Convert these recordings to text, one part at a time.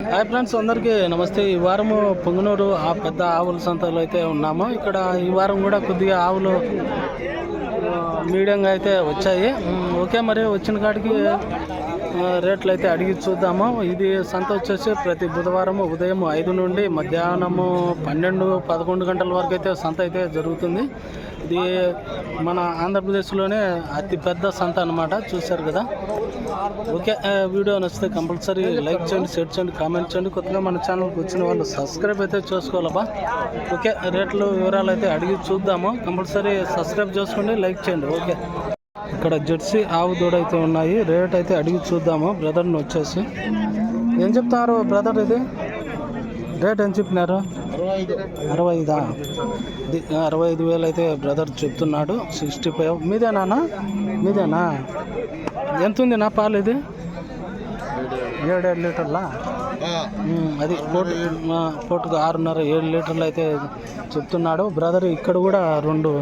Hi friends అందరికీ నమస్తే. ఈ వారము పొంగునూరు ఆ పెద్ద ఆవుల సంతలో అయితే ఉన్నాము. ఇక్కడ ఈ వారం కూడా కొద్దిగా ఆవులు మీడియంగా అయితే వచ్చాయి. ఓకే మరి వచ్చిన కాడికి రేట్లు అయితే అడిగి చూద్దాము. ఇది సంత వచ్చేసి ప్రతి బుధవారం ఉదయం ఐదు నుండి మధ్యాహ్నము పన్నెండు పదకొండు గంటల వరకు అయితే సంత అయితే జరుగుతుంది. ఇది మన ఆంధ్రప్రదేశ్లోనే అతి పెద్ద సంత అన్నమాట చూశారు కదా? ఓకే వీడియో నచ్చితే కంపల్సరీ లైక్ చేయండి షేర్ చేయండి కామెంట్ చేయండి. కొత్తగా మన ఛానల్కి వచ్చిన వాళ్ళు సబ్స్క్రైబ్ అయితే చేసుకోవాలబ్బా. ఓకే రేట్లు వివరాలు అయితే అడిగి చూద్దాము. కంపల్సరీ సబ్స్క్రైబ్ చేసుకోండి లైక్ చేయండి. ఓకే. ఇక్కడ జెర్సీ ఆవు దూడ అయితే ఉన్నాయి. రేట్ అయితే అడిగి చూద్దాము బ్రదర్ని వచ్చేసి. ఏం చెప్తున్నారు బ్రదర్ ఇది? రేట్ ఏం చెప్పినారు? అరవై ఐదా. అరవై ఐదు వేలు అయితే బ్రదర్ చెప్తున్నాడు. సిక్స్టీ ఫైవ్ మీదేనా మీదేనా? ఎంత ఉంది నా పాలు ఇది? ఏడేడు లీటర్లా? అది పోటుకు ఆరున్నర ఏడు లీటర్లు అయితే చెప్తున్నాడు. బ్రదర్ ఇక్కడ కూడా రెండు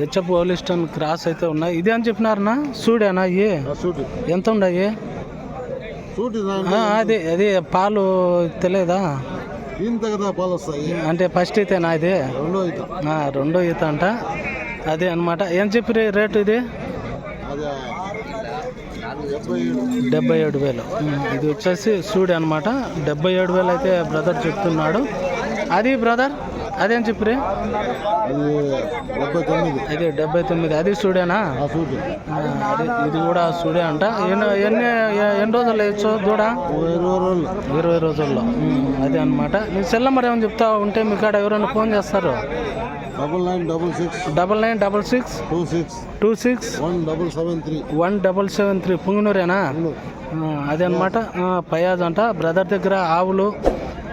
హెచ్ఎఫ్ ఓలిస్టన్ క్రాస్ అయితే ఉన్నాయి. ఇది అని చెప్పినారనా సూడేనా సూటి ఎంత సూటి అదే అదే పాలు తెలియదా? పాలు వస్తాయి అంటే ఫస్ట్ అయితేనా ఇది? రెండో ఆ, రెండో ఈత అంట. అదే అనమాట ఏం చెప్పి రేటు ఇది? డెబ్బై ఏడు వేలు. ఇది వచ్చేసి సూడి అనమాట డెబ్బై ఏడు వేలు అయితే బ్రదర్ చెప్తున్నాడు. అది బ్రదర్? అదేం చెప్పి అది డెబ్బై తొమ్మిది. అది డెబ్బై తొమ్మిది. అది సూడేనా ఆ సూటి ఆ, అది ఇది కూడా సూడే అంట. ఎన్ని ఎన్ని ఎన్ని రోజులు వేయచ్చు దూడ? ఓ ఇరవై రోజులు ఇరవై రోజుల్లో. అదే అనమాట నీ సెల్ నెంబర్ ఏమని చెప్తా ఉంటే మీ కాడ ఎవరైనా ఫోన్ చేస్తారు? Double nine double six. Double nine double six. Two six. Two six. One double seven three. One double seven three. పుంగునూరేనా? అదే అనమాట పయాజ్ అంట. బ్రదర్ దగ్గర ఆవులు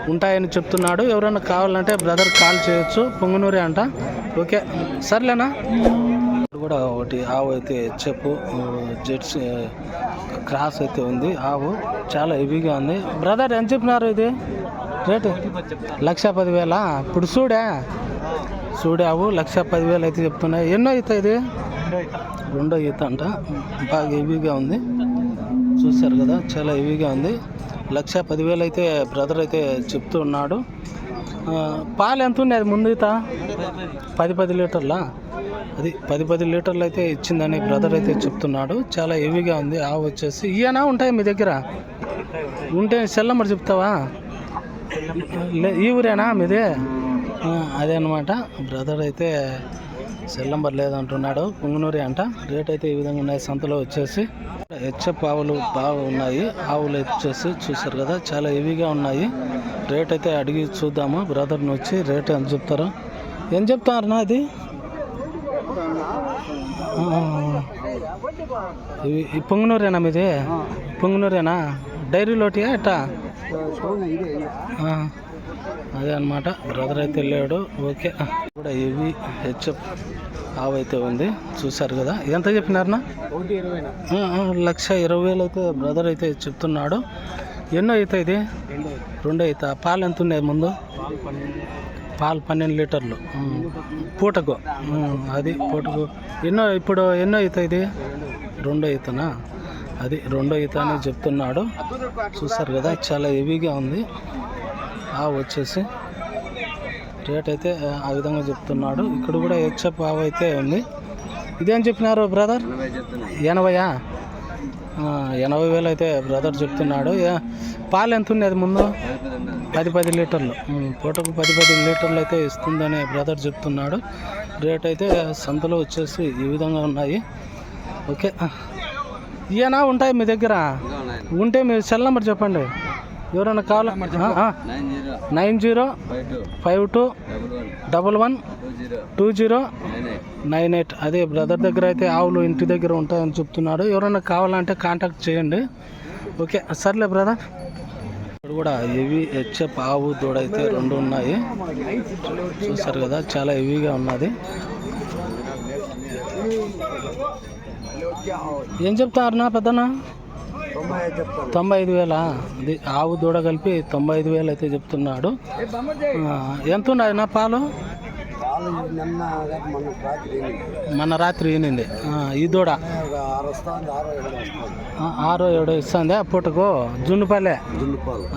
ఉంటాయని చెప్తున్నాడు. ఎవరైనా కావాలంటే బ్రదర్ కాల్ చేయొచ్చు. పొంగునూరే అంట. ఓకే. సర్లేనా? కూడా ఒకటి ఆవు అయితే చెప్పు. జెట్స్ క్రాస్ అయితే ఉంది. ఆవు చాలా హెవీగా ఉంది. బ్రదర్ ఎంత చెప్పినారు ఇది? రేటు? లక్ష పదివేల? ఇప్పుడు చూడే. చూడే ఆవు. లక్ష పదివేలు అయితే చెప్తున్నాయి ఎన్నో అవుతాయి ఇది? రెండో ఈత అంట. బాగా హెవీగా ఉంది. చూశారు కదా చాలా హెవీగా ఉంది. లక్ష పదివేలు అయితే బ్రదర్ అయితే చెప్తూ ఉన్నాడు. పాలు ఎంత ఉంది అది ముందు పది పది లీటర్లా? అది పది పది లీటర్లు అయితే ఇచ్చిందని బ్రదర్ అయితే చెప్తున్నాడు. చాలా హెవీగా ఉంది. ఆవు వచ్చేసి ఇయనా ఉంటాయి మీ దగ్గర? ఉంటే సెల్ నెంబర్ చెప్తావా? ఈ ఊరేనా మీదే? అదే అనమాట బ్రదర్ అయితే సెల్ నెంబర్ లేదంటున్నాడు. పుంగనూరి అంట. రేట్ అయితే ఈ విధంగా ఉన్నాయి. సంతలో వచ్చేసి హెచ్ఎఫ్ ఆవులు బాగా ఉన్నాయి. ఆవులు వచ్చేసి చూసారు కదా చాలా హెవీగా ఉన్నాయి. రేట్ అయితే అడిగి చూద్దాము. బ్రదర్ని వచ్చి రేట్ ఎంత చెప్తారు. ఏం చెప్తారు నా ఇది ఇవి ఈ పొంగనూరేనా మీది? పొంగనూరేనా? డైరీ లోటియా ఎట్టా ఆ, అదే అనమాట బ్రదర్ అయితే లేడు. ఓకే. కూడా ఇవి హెచ్ఎఫ్ ఆవు అయితే ఉంది. చూశారు కదా. ఎంత చెప్పినారనా? ఆ, ఆ, లక్ష ఇరవై వేలు అయితే బ్రదర్ అయితే చెప్తున్నాడు. ఎన్నో అవుతాయి ఇది? రెండు అవుతా పాలు ఎంత ఉన్నాయి ముందు? పాలు పన్నెండు. లీటర్లు. పూటకు. అది పూటకు. ఎన్నో ఇప్పుడు ఎన్నో అవుతాయి ఇది? రెండో అవుతానా? అది రెండో ఈత అని చెప్తున్నాడు. చూసారు కదా చాలా హెవీగా ఉంది. ఆవు వచ్చేసి రేట్ అయితే ఆ, విధంగా చెప్తున్నాడు. ఇక్కడ కూడా హెచ్ఎఫ్ ఆవు అయితే ఉంది. ఇదేం చెప్పినారు బ్రదర్? ఎనభయా? ఎనభై వేలు అయితే బ్రదర్ చెప్తున్నాడు. పాలు ఎంత ఉంది అది ముందు? పది పది లీటర్లు. పూటకు పది పది లీటర్లు అయితే ఇస్తుందని బ్రదర్ చెప్తున్నాడు. రేట్ అయితే సంతలో వచ్చేసి ఈ విధంగా ఉన్నాయి. ఓకే ఇయేనా ఉంటాయి మీ దగ్గర? ఉంటే మీ సెల్ నెంబర్ చెప్పండి. ఎవరైనా కావాలా nine zero. Five two. Double one. Two zero. Nine eight. అదే బ్రదర్ దగ్గర అయితే ఆవులు ఇంటి దగ్గర ఉంటాయని చెప్తున్నాడు. ఎవరైనా కావాలంటే కాంటాక్ట్ చేయండి. ఓకే సర్లే బ్రదర్. ఇక్కడ కూడా హెవీ హెచ్ఎఫ్ ఆవు దూడ అయితే రెండు ఉన్నాయి. చూసారు కదా చాలా హెవీగా ఉన్నది. ఏం చెప్తారు నా పెద్దనా? తొంభై ఐదు వేల? ఇది ఆవు దూడ కలిపి తొంభై ఐదు వేలు అయితే చెప్తున్నాడు. ఎంత ఉన్నాయి నా పాలు? మన రాత్రి ఈనింది. ఈ దూడ? ఆరు ఏడు ఇస్తుంది ఆ పూటకు? జున్నుపాలే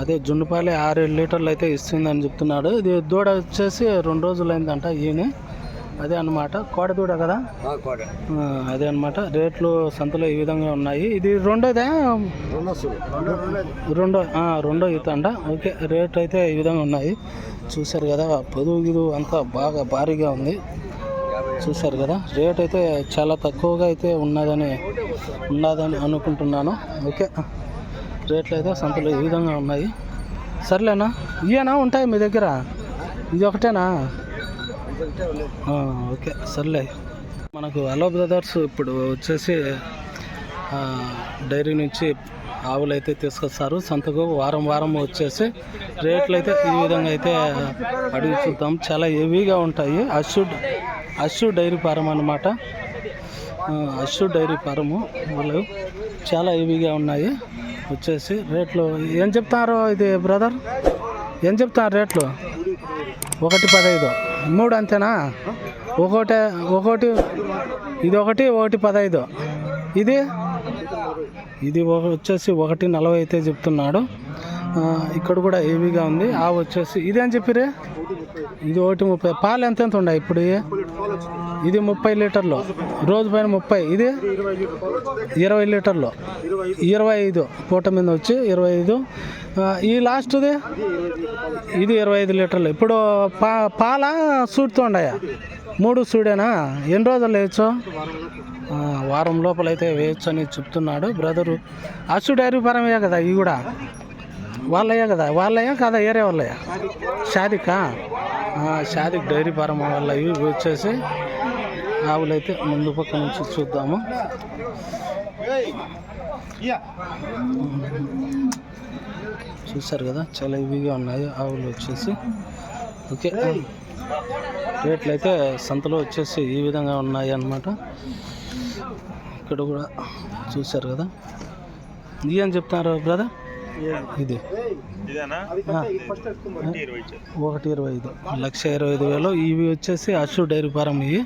అదే జున్నుపాలే ఆరు ఏడు లీటర్లు అయితే ఇస్తుందని చెప్తున్నాడు. ఇది దూడ వచ్చేసి రెండు రోజులు అయిందంట ఈయన అదే అన్నమాట. కోడ దూడ కదా? అదే అన్నమాట. రేట్లు సంతలో ఈ విధంగా ఉన్నాయి. ఇది రెండోదే? రెండు రెండు ఈత అంట ఓకే రేట్ అయితే ఈ విధంగా ఉన్నాయి. చూశారు కదా పొదువు గిదువు అంతా బాగా భారీగా ఉంది. చూశారు కదా రేట్ అయితే చాలా తక్కువగా అయితే ఉన్నదని ఉన్నదని అనుకుంటున్నాను. ఓకే రేట్లు అయితే సంతలో ఈ విధంగా ఉన్నాయి. సర్లేనా? ఇయేనా ఉంటాయి మీ దగ్గర? ఇది ఒకటేనా? ఓకే సర్లే. మనకు అలో బ్రదర్స్ ఇప్పుడు వచ్చేసి డైరీ నుంచి ఆవులు అయితే తీసుకొస్తారు. సంతకు వారం వారం వచ్చేసి రేట్లు అయితే ఈ విధంగా అయితే అడిగి చూద్దాం. చాలా హెవీగా ఉంటాయి. అశు అశు డైరీ ఫారం అన్నమాట. Ashu dairy farm. వాళ్ళు చాలా హెవీగా ఉన్నాయి. వచ్చేసి రేట్లు ఏం చెప్తారు ఇది బ్రదర్? ఏం చెప్తారు రేట్లు? ఒకటి పదహైదు. మూడు అంతేనా? ఒకటి ఒకటి ఇది ఒకటి ఒకటి పదహైదు. ఇది? ఇది ఒక- వచ్చేసి ఒకటి నలభై అయితే చెప్తున్నాడు. ఇక్కడ కూడా హెవీగా ఉంది. ఆ వచ్చేసి ఇది అని చెప్పిరే ఇది ఒకటి ముప్పై. పాలు ఎంత ఎంత ఉన్నాయి ఇప్పుడు? ఇది ముప్పై లీటర్లు. రోజు పైన ముప్పై. ఇది ఇరవై లీటర్లు. ఇరవై ఐదు. పూట మీద వచ్చి ఇరవై ఐదు. ఈ లాస్ట్ది ఇది ఇరవై ఐదు లీటర్లు. ఇప్పుడు పా పాల సూడుతూ మూడు సూడేనా? ఎన్ని రోజులు వేయచ్చు? వారం లోపల అయితే వేయచ్చు అని చెప్తున్నాడు బ్రదరు. అసు డైరీ పరమే కదా ఇవి కూడా. వాళ్ళయ్యా కదా వాళ్ళయ్యా కదా ఏరే వాళ్ళయ్యా? షాదికా? షాదిక్ డైరీ ఫారం వాళ్ళ ఇవి వచ్చేసి ఆవులైతే ముందు పక్క నుంచి చూద్దాము. చూసారు కదా చాలా ఇవిగా ఉన్నాయి ఆవులు వచ్చేసి. ఓకే రేట్లు అయితే సంతలో వచ్చేసి ఈ విధంగా ఉన్నాయి అన్నమాట. ఇక్కడ కూడా చూశారు కదా. ఇది అని చెప్తున్నారు బ్రదర్? ఇది. ఒకటి ఇరవై ఐదు. లక్ష ఇరవై ఐదు వేలు. ఇవి వచ్చేసి అశు డైరీ ఫారం ఇవి.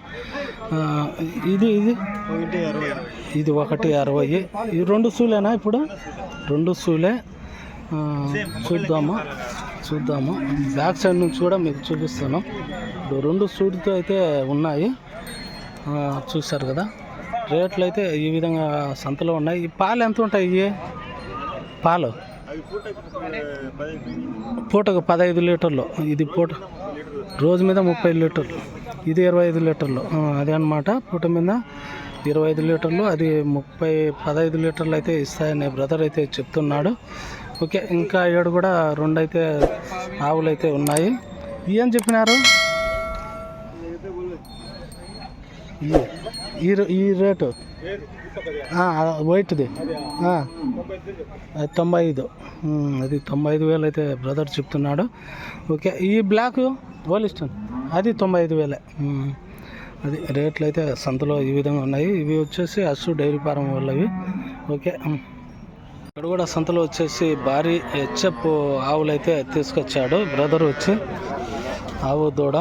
ఇది ఇది. ఇది ఒకటి అరవై. ఈ రెండు సూలేనా ఇప్పుడు? రెండు సూలే. చూద్దాము? చూద్దాము? బ్యాక్ సైడ్ నుంచి కూడా మీకు చూపిస్తాను. ఇప్పుడు రెండు సూట్తో అయితే ఉన్నాయి. చూశారు కదా? రేట్లు అయితే ఈ విధంగా సంతలో ఉన్నాయి. ఈ పాలు ఎంత ఉంటాయి ఇవి? పాలు? పూటకు పదహైదు లీటర్లు. ఇది పూట రోజు మీద ముప్పై లీటర్లు. ఇది ఇరవై ఐదు లీటర్లు. అదే అనమాట పూట మీద ఇరవై ఐదు లీటర్లు. అది ముప్పై పదహైదు లీటర్లు అయితే ఇస్తాయని బ్రదర్ అయితే చెప్తున్నాడు. ఓకే ఇంకా ఏడు కూడా రెండు అయితే ఆవులు అయితే ఉన్నాయి. ఏం చెప్పినారు? ఈ- ఈ రే- ఈ రేటు. వైట్ది అది తొంభై ఐదు అది తొంభై ఐదు వేలు అయితే బ్రదర్ చెప్తున్నాడు. ఓకే ఈ బ్లాక్ పోలిస్టన్ అది తొంభై ఐదు వేలే అది రేట్లు అయితే సంతలో ఈ విధంగా ఉన్నాయి. ఇవి వచ్చేసి అస్సు డైరీ ఫారం వాళ్ళవి. ఓకే ఇక్కడ కూడా సంతలో వచ్చేసి భారీ హెచ్ఎఫ్ ఆవులు అయితే తీసుకొచ్చాడు. బ్రదర్ వచ్చి ఆవు దూడ.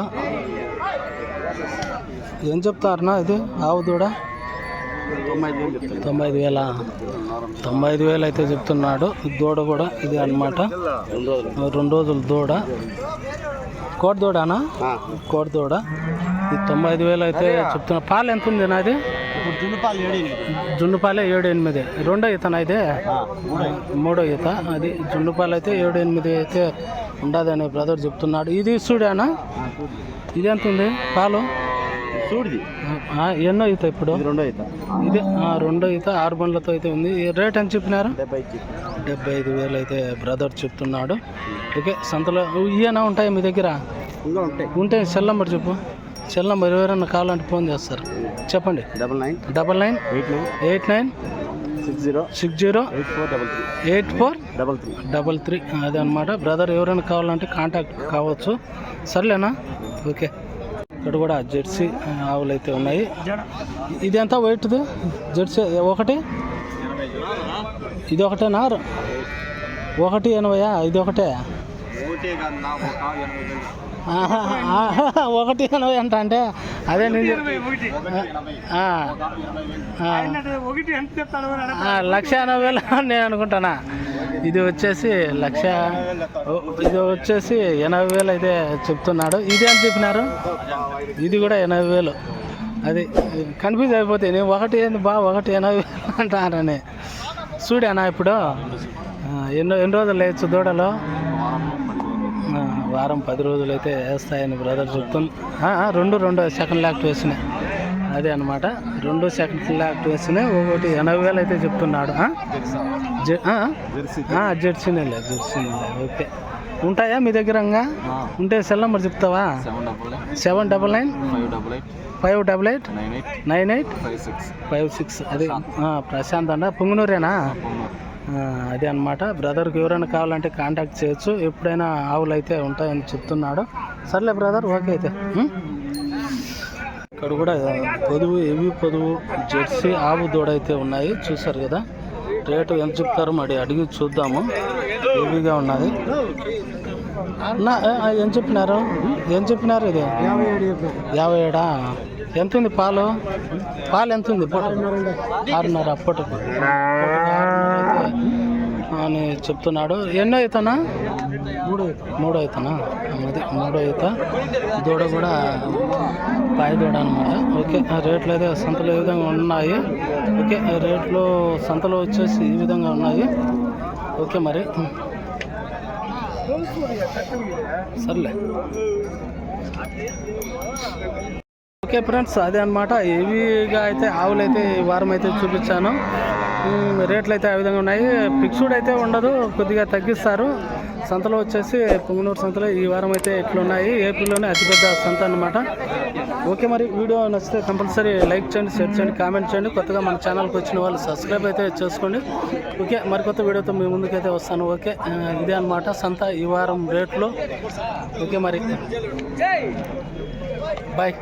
ఏం చెప్తారన్నా ఇది? ఆవు దూడ? తొంభై ఐదు వేలు. తొంభై ఐదు వేల అయితే చెప్తున్నాడు. దూడ కూడా ఇది అన్నమాట. రెండు రోజులు దూడ. కోడి దూడనా? కోడి దూడ. ఇది తొంభై ఐదు వేలు అయితే చెప్తున్నా. పాలు ఎంత ఉంది నాది? ఇప్పుడు దున్ను పాలు ఏడు జున్ను పాలే ఏడు ఎనిమిది రెండో ఈతనా అయితే మూడో ఈత. అది జున్ను పాలు అయితే ఏడు ఎనిమిది అయితే ఉండదని బ్రదర్ చెప్తున్నాడు. ఇది చూడానా ఇది ఎంత ఉంది? పాలు? చూడుది ఎన్నో ఈత ఇప్పుడు? ఇది రెండో అవుతా ఇది ఆ, రెండో ఈత ఆరు బండ్లతో అయితే ఉంది. రేట్ ఎంత చెప్పినారు? డెబ్బైకి డెబ్బై ఐదు వేలు అయితే బ్రదర్ చెప్తున్నాడు. ఓకే సంతలో ఇయేనా ఉంటాయి మీ దగ్గర? ఇంకా ఉంటాయి. ఉంటే సెల్ నెంబర్ చెప్పు. సెల్ నెంబర్ ఎవరైనా కావాలంటే ఫోన్ చేస్తారు. చెప్పండి. Double nine. Double nine. Eight nine. Eight nine. Six zero. Six zero. Eight four double three. Eight four. Double three. Double three. అదే అనమాట బ్రదర్ ఎవరైనా కావాలంటే కాంటాక్ట్ కావచ్చు. సర్లేనా? ఓకే. ఇక్కడ కూడా జెర్సీ ఆవులు అయితే ఉన్నాయి. ఇది ఎంత వెయిట్ది జెర్సీ ఒకటి? ఇది ఒకటేనా ఒకటి ఎనభయా? ఇది ఒకటే ఒకటి ఎనభై అంట అంటే అదే నేను లక్ష ఎనభై వేలు నేను అనుకుంటానా? ఇది వచ్చేసి లక్ష ఇది వచ్చేసి ఎనభై వేలు అయితే చెప్తున్నాడు. ఇది ఎంత చెప్పినారు? ఇది కూడా ఎనభై వేలు. అది కన్ఫ్యూజ్ అయిపోతే నేను ఒకటి ఏంది బా ఒకటి ఎనభై వేలు అంటానని చూడానా ఇప్పుడు ఎన్నో ఎన్ని రోజులు లేచు దూడలో? వారం పది రోజులు అయితే వేస్తాయని బ్రదర్ చెప్తుంది రెండు రెండు సెకండ్ లాక్ట్ వేసినాయి అదే అనమాట రెండు సెకండ్ లాక్ట్ వేసినాయి ఒకటి ఎనభై వేలు అయితే చెప్తున్నాడు. ఆ? జె- ఆ? ఆ, జెర్సీనేలే జెర్సీనేలే ఓకే. ఉంటాయా మీ దగ్గర? ఉంటే సెల్ నెంబర్ చెప్తావా? Seven double nine. Five double eight. Five double eight. Nine eight. Five six. Five six. అది ప్రశాంత్. అన్న. పొంగునూరేనా? అదే అనమాట బ్రదర్కి ఎవరైనా కావాలంటే కాంటాక్ట్ చేయొచ్చు. ఎప్పుడైనా ఆవులు అయితే ఉంటాయని చెప్తున్నాడు. సర్లే బ్రదర్ ఓకే అయితే? ఇక్కడ కూడా పొదువు ఎవి పొదువు జెర్సీ ఆవు దూడ అయితే ఉన్నాయి. చూసారు కదా? రేటు ఎంత చెప్తారో మరి అడిగి చూద్దాము. ఏవిగా ఉన్నది? నా ఏం చెప్పినారు? ఏం చెప్పినారు ఇది? యాభై ఏడా? ఎంత ఉంది పాలు పాలు ఎంత ఉంది ఆరున్నర అప్పటికి. అని చెప్తున్నాడు. ఎన్నో అవుతానా మూడు మూడో అవుతానా అది మూడో అవుతా దూడ కూడా పాయ దూడ అనమాట ఓకే ఆ రేట్లు అయితే సంతలో ఈ విధంగా ఉన్నాయి. ఓకే ఆ రేట్లు సంతలో వచ్చేసి ఈ విధంగా ఉన్నాయి. ఓకే మరి. సర్లే. ఓకే ఫ్రెండ్స్ అదే అనమాట హెవీగా అయితే ఆవులు అయితే ఈ వారం అయితే చూపించాను. రేట్లు అయితే ఆ విధంగా ఉన్నాయి. ఫిక్స్డ్ అయితే ఉండదు కొద్దిగా తగ్గిస్తారు. సంతలో వచ్చేసి పొంగనూరు సంతలో ఈ వారం అయితే ఇట్లున్నాయి. ఏపీలోనే అతిపెద్ద సంత అనమాట ఓకే మరి వీడియో నచ్చితే కంపల్సరీ లైక్ చేయండి షేర్ చేయండి కామెంట్ చేయండి. కొత్తగా మన ఛానల్కి వచ్చిన వాళ్ళు సబ్స్క్రైబ్ అయితే చేసుకోండి. ఓకే మరి కొత్త వీడియోతో మీ ముందుకైతే వస్తాను. ఓకే ఇదే అనమాట సంత ఈ వారం రేట్లు. ఓకే మరి. బాయ్.